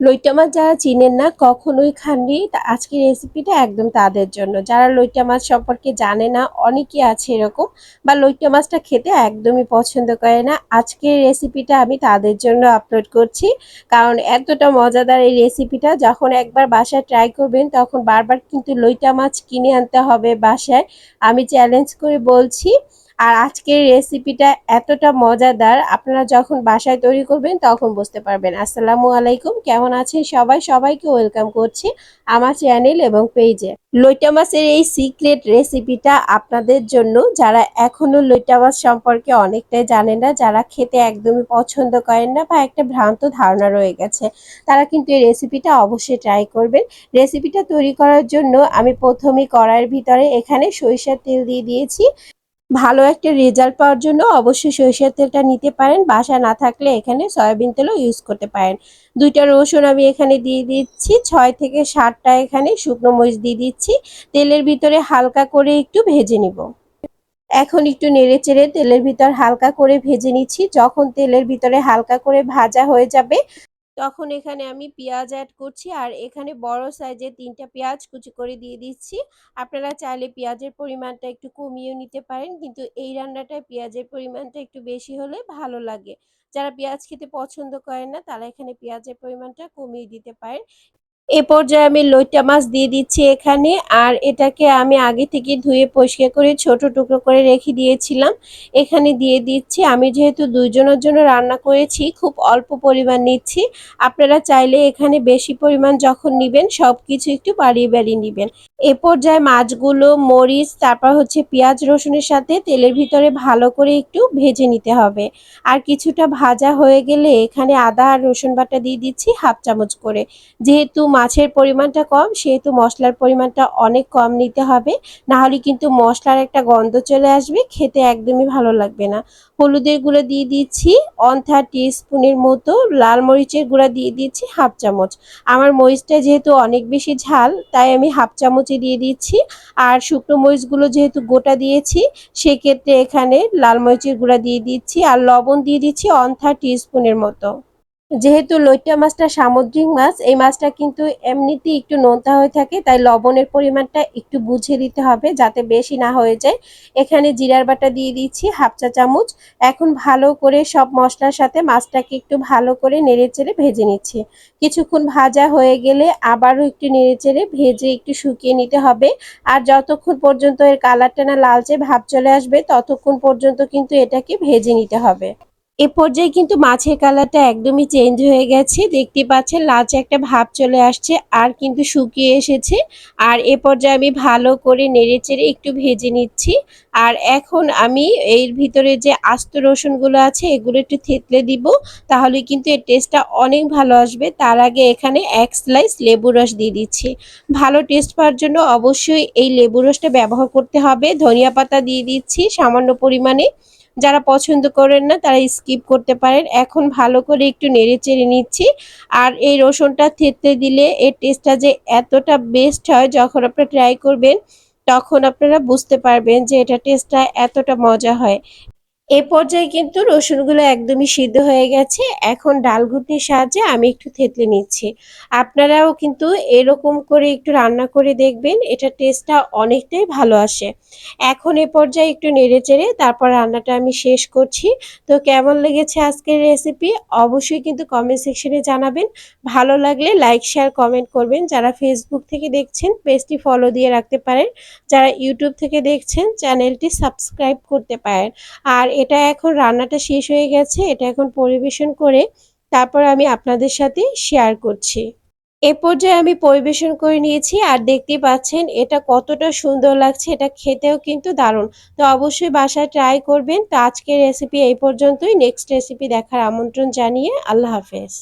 লইটা মাছ যারা চিনেন না, কখনোই খাননি। তা আজকের রেসিপিটা একদম তাদের জন্য। যারা লইটা মাছ সম্পর্কে জানে না অনেকেই আছে এরকম, বা লইটা মাছটা খেতে একদমই পছন্দ করে না। আজকের রেসিপিটা আমি তাদের জন্য আপলোড করছি। কারণ এতটা মজাদার এই রেসিপিটা যখন একবার বাসায় ট্রাই করবেন, তখন বারবার কিন্তু লইটা মাছ কিনে আনতে হবে বাসায়। আমি চ্যালেঞ্জ করে বলছি আর আজকের রেসিপিটা এতটা মজাদার, আপনারা যখন বাসায় তৈরি করবেন তখন বুঝতে পারবেন। আসসালামু আলাইকুম, কেমন আছেন সবাই? সবাইকে ওয়েলকাম করছি আমার চ্যানেল এবং পেজে লইটা মাছের এই সিক্রেট রেসিপিটা আপনাদের জন্য, যারা এখনও লইটা মাছ সম্পর্কে অনেকটাই জানেন না, যারা খেতে একদমই পছন্দ করেন না বা একটা ভ্রান্ত ধারণা রয়ে গেছে, তারা কিন্তু এই রেসিপিটা অবশ্যই ট্রাই করবেন। রেসিপিটা তৈরি করার জন্য আমি প্রথমেই কড়াইয়ের ভিতরে এখানে সরিষার তেল দিয়ে দিয়েছি। ভালো একটা রেজাল্ট পাওয়ার জন্য অবশ্যই সরিষার তেলটা নিতে পারেন। বাসা না থাকলে এখানে সয়াবিন তেলও ইউজ করতে পারেন। দুইটা রসুন আমি এখানে দিয়ে দিচ্ছি, ছয় থেকে সাতটা এখানে শুকনো মরিচ দিয়ে দিচ্ছি। তেলের ভিতরে হালকা করে একটু ভেজে নিব। এখন একটু নেড়ে চেড়ে তেলের ভিতর হালকা করে ভেজে নিচ্ছি। যখন তেলের ভিতরে হালকা করে ভাজা হয়ে যাবে তখন এখানে আমি পেঁয়াজ অ্যাড করছি আর এখানে বড় সাইজে তিনটা পেঁয়াজ কুচি করে দিয়ে দিচ্ছি। আপনারা চাইলে পেঁয়াজের পরিমাণটা একটু কমিয়েও নিতে পারেন, কিন্তু এই রান্নাটায় পেঁয়াজের পরিমাণটা একটু বেশি হলে ভালো লাগে। যারা পেঁয়াজ খেতে পছন্দ করেন না, তারা এখানে পেঁয়াজের পরিমাণটা কমিয়ে দিতে পারেন। এ পর্যায়ে আমি লইটা মাছ দিয়ে দিচ্ছি এখানে। আর এটাকে আমি আগে থেকে ধুয়ে পরিষ্কার করে ছোট টুকরো করে রেখে দিয়েছিলাম। এখানে দিয়ে দিচ্ছি, আমি যেহেতু দুইজনের জন্য রান্না করেছি, খুব অল্প পরিমাণ নিচ্ছি। আপনারা চাইলে এখানে বেশি পরিমাণ যখন নেবেন সব কিছু একটু বাড়িয়ে বাড়িয়ে নেবেন। এ পর্যায়ে মাছগুলো, মরিচ, তারপর হচ্ছে পেঁয়াজ, রসুনের সাথে তেলের ভিতরে ভালো করে একটু ভেজে নিতে হবে। আর কিছুটা ভাজা হয়ে গেলে এখানে আদা আর রসুন বাটা দিয়ে দিচ্ছি, হাফ চামচ করে। যেহেতু মাছের পরিমাণটা কম, সেহেতু মশলার পরিমাণটা অনেক কম নিতে হবে। নাহলে কিন্তু মশলার একটা গন্ধ চলে আসবে, খেতে একদমই ভালো লাগবে না। হলুদের গুঁড়ো দিয়ে দিচ্ছি ওয়ান থার্ড স্পুনের মতো লাল মরিচের গুঁড়া দিয়ে দিচ্ছি হাফ চামচ। আমার মরিচটা যেহেতু অনেক বেশি ঝাল, তাই আমি হাফ চামচে দিয়ে দিচ্ছি। আর শুকনো মরিচগুলো যেহেতু গোটা দিয়েছি, সেক্ষেত্রে এখানে লাল মরিচের গুঁড়া দিয়ে দিচ্ছি। আর লবণ দিয়ে দিচ্ছি ওয়ান থার্ড স্পুনের মতো। যেহেতু লইট্টা মাছটা সামুদ্রিক মাছ, এই মাছটা কিন্তু এমনিতেই একটু নোনতা হয়ে থাকে, তাই লবণের পরিমাণটা একটু বুঝে দিতে হবে যাতে বেশি না হয়ে যায়। এখানে জিরার বাটা দিয়ে দিচ্ছি হাফ চা চামচ। এখন ভালো করে সব মশলার সাথে মাছটাকে একটু ভালো করে নেড়ে চেড়ে ভেজে নিচ্ছি। কিছুক্ষণ ভাজা হয়ে গেলে আবারও একটু নেড়ে চেড়ে ভেজে একটু শুকিয়ে নিতে হবে। আর যতক্ষণ পর্যন্ত এর কালারটা না লালচে ভাব চলে আসবে, ততক্ষণ পর্যন্ত কিন্তু এটাকে ভেজে নিতে হবে। এ পর্যায়ে কিন্তু মাছের কালারটা একদমই চেঞ্জ হয়ে গেছে। দেখতে পাচ্ছেন লাচে একটা ভাব চলে আসছে আর কিন্তু শুকিয়ে এসেছে। আর এ পর্যায়ে আমি ভালো করে নেড়ে চেড়ে একটু ভেজে নিচ্ছি। আর এখন আমি এর ভিতরে যে আস্ত রসুনগুলো আছে, এগুলো একটু থেতলে দিব। তাহলে কিন্তু এর টেস্টটা অনেক ভালো আসবে। তার আগে এখানে এক স্লাইস লেবু রস দিয়ে দিচ্ছি। ভালো টেস্ট পাওয়ার জন্য অবশ্যই এই লেবু রসটা ব্যবহার করতে হবে। ধনিয়া পাতা দিয়ে দিচ্ছি সামান্য পরিমাণে। যারা পছন্দ করেন না, তারা স্কিপ করতে পারেন। এখন ভালো করে একটু নেড়ে চেড়ে নিচ্ছি। আর এই রসুনটা থেতে দিলে এর টেস্টটা যে এতটা বেস্ট হয়, যখন আপনারা ট্রাই করবেন, তখন আপনারা বুঝতে পারবেন যে এটা টেস্টটা এতটা মজা হয়। এ পর্যায়ে কিন্তু রসুনগুলো একদমই সিদ্ধ হয়ে গেছে। এখন ডাল ঘুটনির সাহায্যে আমি একটু থেতলে নিচ্ছি। আপনারাও কিন্তু এরকম করে একটু রান্না করে দেখবেন, এটা টেস্টটা অনেকটাই ভালো আসে। এখন এ পর্যায়ে একটু নেড়ে চেড়ে তারপর রান্নাটা আমি শেষ করছি। তো কেমন লেগেছে আজকের রেসিপি অবশ্যই কিন্তু কমেন্ট সেকশনে জানাবেন। ভালো লাগলে লাইক শেয়ার কমেন্ট করবেন। যারা ফেসবুক থেকে দেখছেন পেজটি ফলো দিয়ে রাখতে পারেন। যারা ইউটিউব থেকে দেখছেন চ্যানেলটি সাবস্ক্রাইব করতে পারেন। আর এটা এখন রান্নাটা শেষ হয়ে গেছে, এটা এখন পরিবেশন করে তারপর আমি আপনাদের সাথে শেয়ার করছি। এ পর্যায়ে আমি পরিবেশন করে নিয়েছি আর দেখতে পাচ্ছেন এটা কতটা সুন্দর লাগছে, এটা খেতেও কিন্তু দারুণ। তো অবশ্যই বাসায় ট্রাই করবেন। তো আজকের রেসিপি এই পর্যন্তই। নেক্সট রেসিপি দেখার আমন্ত্রণ জানিয়ে আল্লাহ হাফেজ।